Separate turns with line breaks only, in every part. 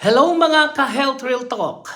Hello mga ka-Health Real Talk.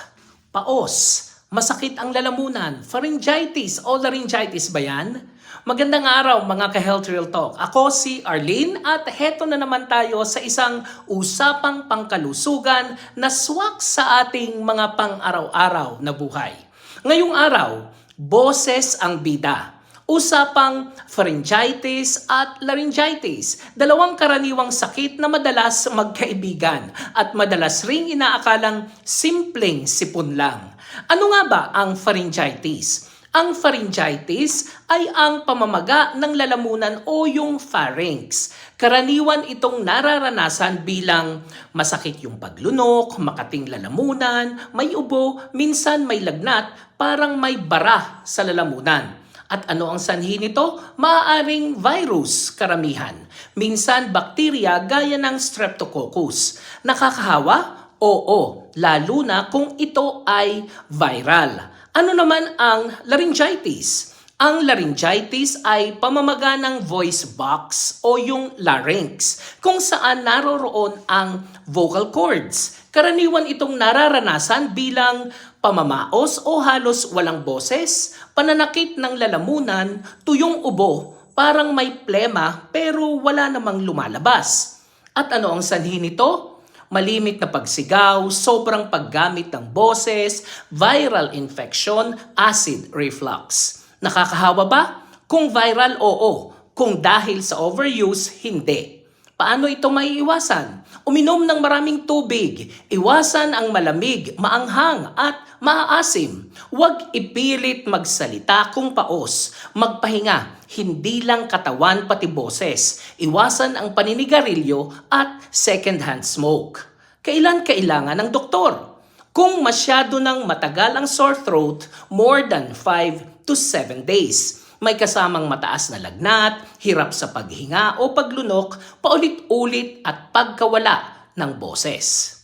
Paos, masakit ang lalamunan, pharyngitis o laryngitis ba yan? Magandang araw mga ka-Health Real Talk. Ako si Arlene at heto na naman tayo sa isang usapang pangkalusugan na swak sa ating mga pang-araw-araw na buhay. Ngayong araw, boses ang bida. Usapang pharyngitis at laryngitis, dalawang karaniwang sakit na madalas magkaibigan at madalas ring inaakalang simpleng sipon lang. Ano nga ba ang pharyngitis? Ang pharyngitis ay ang pamamaga ng lalamunan o yung pharynx. Karaniwan itong nararanasan bilang masakit yung paglunok, makating lalamunan, may ubo, minsan may lagnat, parang may bara sa lalamunan. At ano ang sanhi nito? Maaaring virus karamihan. Minsan bakterya gaya ng streptococcus. Nakakahawa? Oo, lalo na kung ito ay viral. Ano naman ang laryngitis? Ang laryngitis ay pamamaga ng voice box o yung larynx kung saan naroroon ang vocal cords. Karaniwan itong nararanasan bilang pamamaos o halos walang boses, pananakit ng lalamunan, tuyong ubo, parang may plema pero wala namang lumalabas. At ano ang sanhi nito? Malimit na pagsigaw, sobrang paggamit ng boses, viral infection, acid reflux. Nakakahawa ba? Kung viral, oo. Kung dahil sa overuse, hindi. Paano ito maiiwasan? Uminom ng maraming tubig. Iwasan ang malamig, maanghang at maaasim. Huwag ipilit magsalita kung paos. Magpahinga, hindi lang katawan pati boses. Iwasan ang paninigarilyo at second-hand smoke. Kailan kailangan ng doktor? Kung masyado ng matagal ang sore throat, more than 5 to 7 days. May kasamang mataas na lagnat, hirap sa paghinga o paglunok, paulit-ulit at pagkawala ng boses.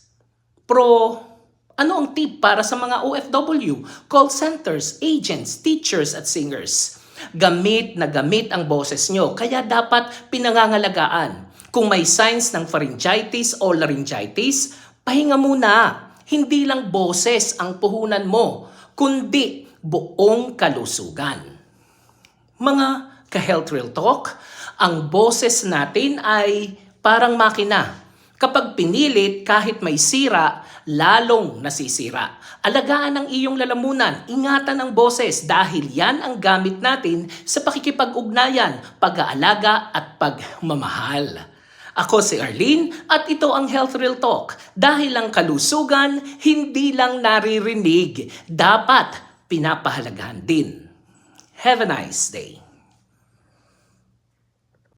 Pro, ano ang tip para sa mga OFW, call centers, agents, teachers at singers? Gamit na gamit ang boses nyo, kaya dapat pinangangalagaan. Kung may signs ng pharyngitis o laryngitis, pahinga muna. Hindi lang boses ang puhunan mo, kundi buong kalusugan. Mga ka-Health Real Talk, ang boses natin ay parang makina. Kapag pinilit kahit may sira, lalong nasisira. Alagaan ang iyong lalamunan, ingatan ang boses dahil yan ang gamit natin sa pakikipag-ugnayan, pag-aalaga at pagmamahal. Ako si Arlene at ito ang Health Real Talk. Dahil ang kalusugan, hindi lang naririnig, dapat pinapahalagahan din. Have a nice day.